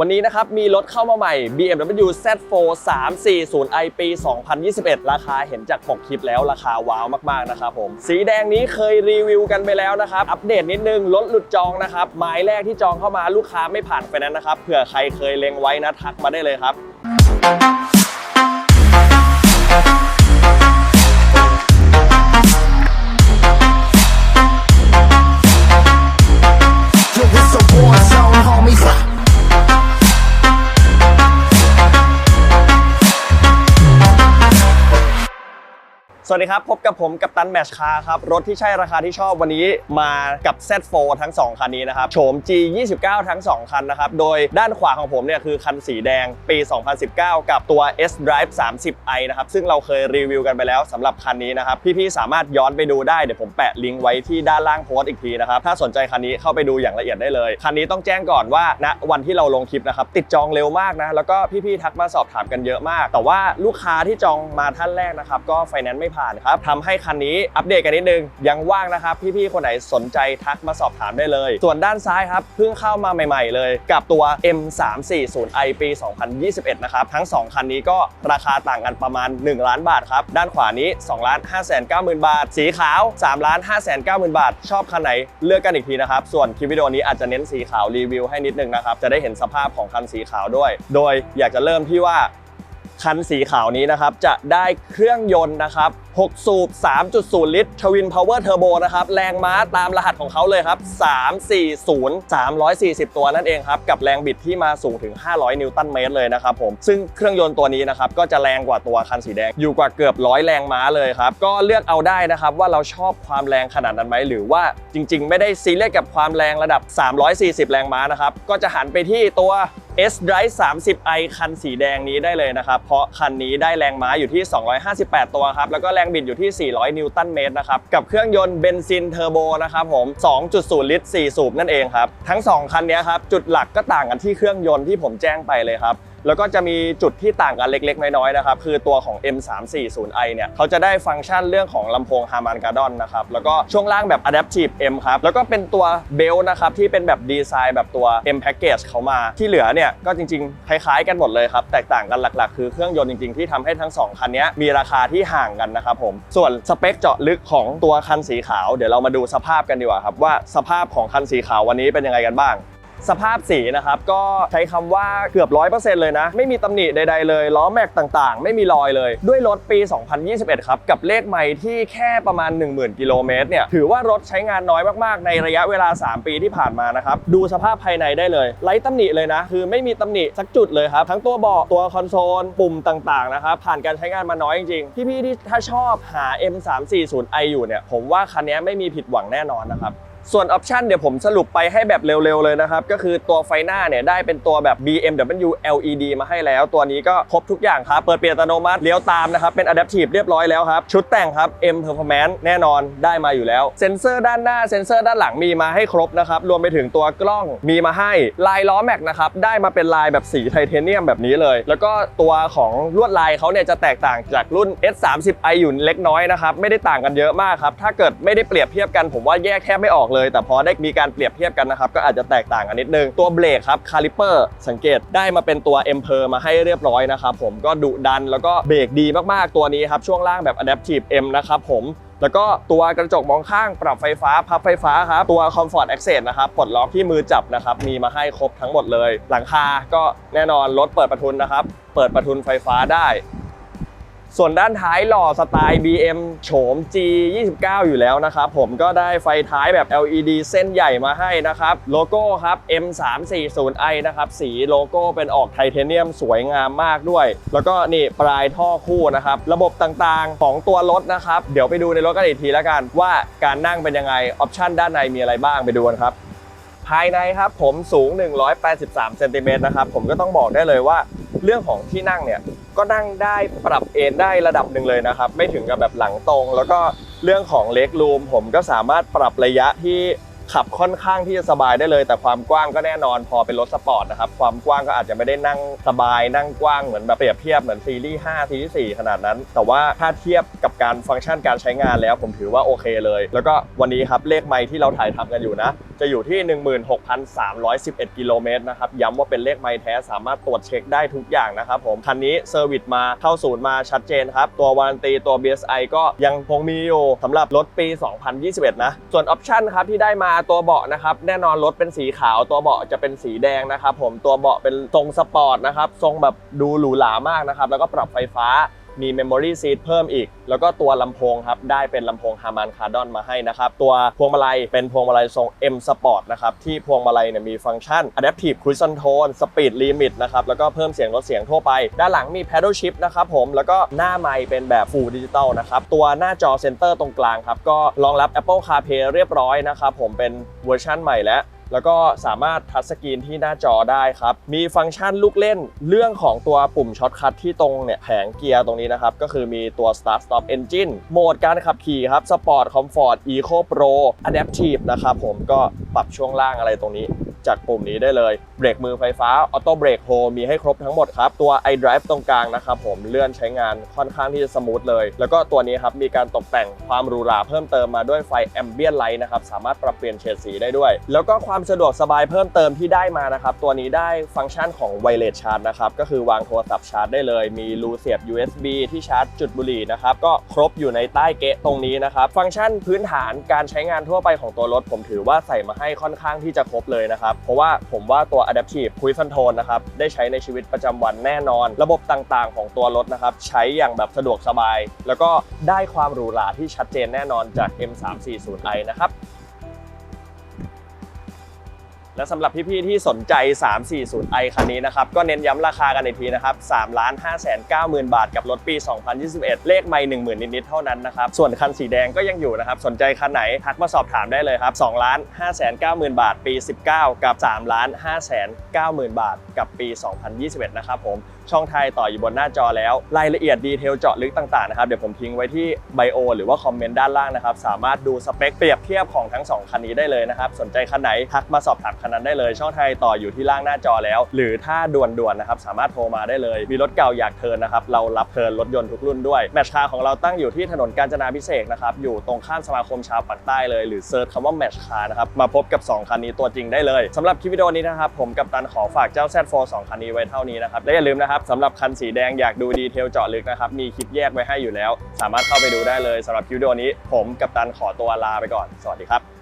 วันนี้นะครับมีรถเข้ามาใหม่ BMW Z4 340i ปี 2021 ราคาเห็นจากปกคลิปแล้วราคาว้าวมากๆนะครับผมสีแดงนี้เคยรีวิวกันไปแล้วนะครับอัปเดตนิดนึงรถหลุดจองนะครับหมายแรกที่จองเข้ามาลูกค้าไม่ผ่านไปนั้นนะครับเผื่อใครเคยเล็งไว้นะทักมาได้เลยครับ วัสดีครับ พบกับผมกับตันแมชคาร์ครับ รถที่ใช่ราคาที่ชอบวันนี้มากับ Z4 ทั้ง 2 คันนี้นะครับ โฉม G29 ทั้ง 2 คันนะครับ โดยด้านขวาของผมเนี่ยคือคันสีแดงปี 2019 กับตัว S Drive 30i นะครับ ซึ่งเราเคยรีวิวกันไปแล้วสำหรับคันนี้นะครับ พี่ๆสามารถย้อนไปดูได้ เดี๋ยวผมแปะลิงก์ไว้ที่ด้านล่างโพสต์อีกทีนะครับ ถ้าสนใจคันนี้เข้าไปดูอย่างละเอียดได้เลย คันนี้ต้องแจ้งก่อนว่าณวันที่เราลงคลิปนะครับติดจองเร็วมากนะแล้วก็พี่ๆทักมาสอบถามกันเยอะมาก แต่ว่าลูกค้าที่จองมาท่านแรกนะครับก็ไฟแนนซ์ไม่ผ่านครับทำให้คันนี้อัปเดตกันนิดนึง ยังว่างนะครับ พี่ๆ คนไหนสนใจทักมาสอบถามได้เลย ส่วนด้านซ้ายครับเพิ่งเข้ามาใหม่ๆ เลย กับตัว M340i ปี 2021 นะครับ ทั้ง 2 คันนี้ก็ราคาต่างกันประมาณ 1 ล้านบาทครับ ด้านขวานี้2ล้าน5 9 0 0 0 บาท สีขาว3ล้าน5 9 0 0 0 บาท ชอบคันไหนเลือกกันอีกทีนะครับ ส่วนคลิปวิดีโอนี้อาจจะเน้นสีขาวรีวิวให้นิดนึงนะครับ จะได้เห็นสภาพของคันสีขาวด้วย โดยอยากจะเริ่มที่ว่าคันสีขาวนี้นะครับจะได้เครื่องยนต์นะครับ 6 สูบ 3.0 ลิตรทวินพาวเวอร์เทอร์โบนะครับ แรงม้าตามรหัสของเขาเลยครับ 340 340 ตัวนั่นเองครับ กับแรงบิดที่มาสูงถึง 500 นิวตันเมตรเลยนะครับผม ซึ่งเครื่องยนต์ตัวนี้นะครับ ก็จะแรงกว่าตัวคันสีแดง อยู่กว่าเกือบร้อยแรงม้าเลยครับ ก็เลือกเอาได้นะครับว่าเราชอบความแรงขนาดนั้นไหม หรือว่าจริง ๆ ไม่ได้ซีเรียสกับความแรงระดับ 340 แรงม้านะครับ ก็จะหันไปที่ตัว S Drive 30i คันสีแดงนี้ได้เลยนะครับ เพราะคันนี้ได้แรงม้าอยู่ที่ 258 ตัวครับ แล้วก็แรงบิดอยู่ที่ 400 นิวตันเมตรนะครับ กับเครื่องยนต์เบนซินเทอร์โบนะครับผม 2.0 ลิตร 4 สูบนั่นเองครับ ทั้ง 2 คันนี้ครับ จุดหลักก็ต่างกันที่เครื่องยนต์ที่ผมแจ้งไปเลยครับ แล้วก็จะมีจุดที่ต่างกันเล็ก ๆ น้อยๆนะครับคือตัวของ M340i เนี่ยเขาจะได้ฟังก์ชันเรื่องของลำโพง Harman Kardon นะครับแล้วก็ช่วงล่างแบบ Adaptive M ครับแล้วก็เป็นตัวเบลนะครับที่เป็นแบบดีไซน์แบบตัว M Package เขามา ที่เหลือเนี่ยก็จริงๆ คล้ายๆ กันหมดเลยครับแตกต่างกันหลักๆ คือเครื่องยนต์จริงๆ ที่ทำให้ทั้ง 2 คันนี้มีราคาที่ห่างกันนะครับผมส่วนสเปคเจาะลึกของตัวคันสีขาว เดี๋ยวเรามาดูสภาพกันดีกว่าครับว่าสภาพของคันสีขาววันนี้เป็นยังไงกันบ้าง สภาพสีนะครับก็ใช้คำว่าเกือบ 100%เลยนะ ไม่มีตำหนิใด ๆ เลยล้อแม็กต่างๆ ไม่มีรอยเลย ด้วยรถปี 2021 ครับ กับเลขใหม่ที่แค่ประมาณ 10,000 กิโลเมตรเนี่ยถือว่ารถใช้งานน้อยมากๆ ในระยะเวลา 3 ปีที่ผ่านมานะครับ ดูสภาพภายในได้เลยไร้ตำหนิเลยนะ คือไม่มีตำหนิสักจุดเลยครับ ทั้งตัวเบาะตัวคอนโซลปุ่มต่างๆนะครับผ่านการใช้งานมาน้อยจริงๆพี่ๆที่ถ้าชอบหา M340i อยู่เนี่ยผมว่าคันนี้ไม่มีผิดหวังแน่นอนนะครับ ส่วนออปชันเดี๋ยวผมสรุปไปให้แบบเร็วๆเลยนะครับ ก็คือตัวไฟหน้าเนี่ยได้เป็นตัวแบบ BMW LED มาให้แล้ว ตัวนี้ก็ครบทุกอย่างครับ เปิดเปลี่ยนอัตโนมัติเลี้ยวตามนะครับเป็น Adaptive เรียบร้อยแล้วครับ ชุดแต่งครับ M Performance แน่นอนได้มาอยู่แล้ว เซ็นเซอร์ด้านหน้าเซ็นเซอร์ด้านหลังมีมาให้ครบนะครับ รวมไปถึงตัวกล้องมีมาให้ลายล้อแม็กนะครับได้มาเป็นลายแบบสีไทเทเนียมแบบนี้เลย แล้วก็ตัวของลวดลายเขาเนี่ยจะแตกต่างจากรุ่น S30i อยู่เล็กน้อยนะครับไม่ได้ต่างกันเยอะมากครับถ้าเกิดไม่ได้เปรียบเทียบกันผมว่าแยกแทบไม่ออกเลย แต่พอได้มีการเปรียบเทียบกันนะครับก็อาจจะแตกต่างกันนิดนึง ตัวเบรกครับคาลิเปอร์สังเกตได้มาเป็นตัว e m p e r มาให้เรียบร้อยนะครับผมก็ดุดันแล้วก็เบรกดีมากๆตัวนี้ครับช่วงล่างแบบ Adaptive M นะครับผมแล้วก็ตัวกระจกมองข้างปรับไฟฟ้า พับไฟฟ้าครับ ตัว Comfort Access นะครับปลดล็อกที่มือจับนะครับ มีมาให้ครบทั้งหมดเลย หลังคาก็แน่นอนรถเปิดประทุนนะครับ เปิดประทุนไฟฟ้าได้ ส่วนด้านท้ายหล่อสไตล์ BM โฉม G29 อยู่แล้วนะครับ ผมก็ได้ไฟท้ายแบบ LED เส้นใหญ่มาให้นะครับ โลโก้ครับ M340i นะครับ สีโลโก้เป็นออกไทเทเนียมสวยงามมากด้วย แล้วก็นี่ปลายท่อคู่นะครับ ระบบต่างๆของตัวรถนะครับ เดี๋ยวไปดูในรถกันอีกทีแล้วกัน ว่าการนั่งเป็นยังไง ออปชันด้านในมีอะไรบ้างไปดูกันครับภายในครับผมสูง 183เซนติเมตรนะครับผมก็ต้องบอกได้เลยว่าเรื่องของที่นั่งเนี่ย ก็นั่งได้ปรับเอนได้ระดับหนึ่งเลยนะครับ ไม่ถึงกับแบบหลังตรง แล้วก็เรื่องของเล็กรูมผมก็สามารถปรับระยะที่ขับค่อนข้างที่จะสบายได้เลย แต่ความกว้างก็แน่นอนพอเป็นรถสปอร์ตนะครับ ความกว้างก็อาจจะไม่ได้นั่งสบาย นั่งกว้างเหมือนแบบเปรียบเทียบเหมือนซีรีส์5ซีรีส์4ขนาดนั้น แต่ว่าถ้าเทียบกับการฟังก์ชันการใช้งานแล้วผมถือว่าโอเคเลย แล้วก็วันนี้ครับเลขไมค์ที่เราถ่ายทำกันอยู่นะ จะอยู่ที่ 16,311 กิโลเมตรนะครับ ย้ำว่าเป็นเลขไมล์แท้สามารถตรวจเช็คได้ทุกอย่างนะครับผม คันนี้เซอร์วิสมาเข้าศูนย์มาชัดเจนครับ ตัววารันตีตัว BSI ก็ยังคงมีอยู่สำหรับรถปี 2021 นะ ส่วนออปชันครับที่ได้มาตัวเบาะนะครับ แน่นอนรถเป็นสีขาว ตัวเบาะจะเป็นสีแดงนะครับผม ตัวเบาะเป็นทรงสปอร์ตนะครับ ทรงแบบดูหรูหรามากนะครับ แล้วก็ปรับไฟฟ้า มี Memory Seat เพิ่มอีก แล้วก็ตัวลำโพงครับ ได้เป็นลำโพง Harman Kardon มาให้นะครับ ตัวพวงมาลัยเป็นพวงมาลัยทรง M Sport นะครับ ที่พวงมาลัยเนี่ยมีฟังก์ชัน Adaptive Cruise Control Speed Limit นะครับ แล้วก็เพิ่มเสียงลดเสียงทั่วไป ด้านหลังมี Paddle Shift นะครับผม แล้วก็หน้าไมค์เป็นแบบ Full Digital นะครับ ตัวหน้าจอเซนเตอร์ตรงกลางครับ ก็รองรับ Apple CarPlay เรียบร้อยนะครับผม เป็นเวอร์ชันใหม่แล้ว แล้วก็สามารถทัชสกรีนที่หน้าจอได้ครับ มีฟังก์ชันลูกเล่นเรื่องของตัวปุ่มช็อตคัทที่ตรงเนี่ยแผงเกียร์ตรงนี้นะครับ ก็คือมีตัว Start Stop Engine โหมดการขับขี่ครับ Sport Comfort Eco Pro Adaptive นะครับผมก็ปรับช่วงล่างอะไรตรงนี้ จากปุ่มนี้ได้เลย เบรกมือไฟฟ้าออโต้เบรกโฮมีให้ครบทั้งหมดครับ ตัว iDrive ตรงกลางนะครับผมเลื่อนใช้งานค่อนข้างที่จะสมูทเลย แล้วก็ตัวนี้ครับมีการตกแต่งความหรูหราเพิ่มเติมมาด้วยไฟแอมเบียนไลท์นะครับสามารถปรับเปลี่ยนเฉดสีได้ด้วย แล้วก็ความสะดวกสบายเพิ่มเติมที่ได้มานะครับตัวนี้ได้ฟังก์ชันของไวเลสชาร์จนะครับก็คือวางโทรศัพท์ชาร์จได้เลย มีรูเสียบ USB ที่ชาร์จจุดบุหรี่นะครับก็ครบอยู่ในใต้เกะตรงนี้นะครับฟังก์ชันพื้นฐานการใช้งานทั่วไปของตัวรถผมถือว่าใส่มาให้ค่อนข้างที่จะครบเลยนะครับเพราะว่าผมว่าตัว Adaptive Cruise Control นะครับได้ใช้ในชีวิตประจำวันแน่นอน ระบบต่างๆ ของตัวรถนะครับใช้อย่างแบบสะดวกสบาย แล้วก็ได้ความหรูหราที่ชัดเจนแน่นอนจาก M340i นะครับ และสำหรับพี่ๆที่สนใจ 340i คันนี้นะครับ ก็เน้นย้ำราคากันอีกทีนะครับ3ล้าน5 9 0 0 0 บาทกับรถปี 2021 เลขไม่10,000 นิดๆเท่านั้นนะครับ ส่วนคันสีแดงก็ยังอยู่นะครับ สนใจคันไหนทักมาสอบถามได้เลยครับ2ล้าน5 9 0 0 0 บาทปี 19 กับ3ล้าน5 9 0 0 0บาทกับปี 2021 นะครับผมช่องไทยต่ออยู่บนหน้าจอแล้ว รายละเอียดดีเทลเจาะลึกต่างๆนะครับเดี๋ยวผมทิ้งไว้ที่ไบโอหรือว่าคอมเมนต์ด้านล่างนะครับ สามารถดูสเปคเปรียบเทียบของทั้ง 2 คันนี้ได้เลยนะครับ สนใจคันไหนทักมาสอบถามคันนั้นได้เลย ช่องไทยต่ออยู่ที่ล่างหน้าจอแล้ว หรือถ้าด่วนๆนะครับสามารถโทรมาได้เลย มีรถเก่าอยากเทินนะครับเรารับเทินรถยนต์ทุกรุ่นด้วยแมชคาร์ของเราตั้งอยู่ที่ถนนกาญจนาพิเศษกนะครับอยู่ตรงข้ามสมาคมชาวปากใต้เลยหรือเซิร์ชคำว่าแมชคาร์นะครับมาพบกับ 2 คันนี้ตัวจริงได้เลยสำหรับคลิปวิดีโอนี้นะครับผมกับตันขอฝากเจ้า Z4 2คันนี้ไว้เท่านี้นะครับและอย่าลืมนะครับสำหรับคันสีแดงอยากดูดีเทลเจาะลึกนะครับ มีคลิปแยกไว้ให้อยู่แล้ว สามารถเข้าไปดูได้เลยสำหรับคลิปวิดีโอนี้ ผมกับตันขอตัวลาไปก่อน สวัสดีครับ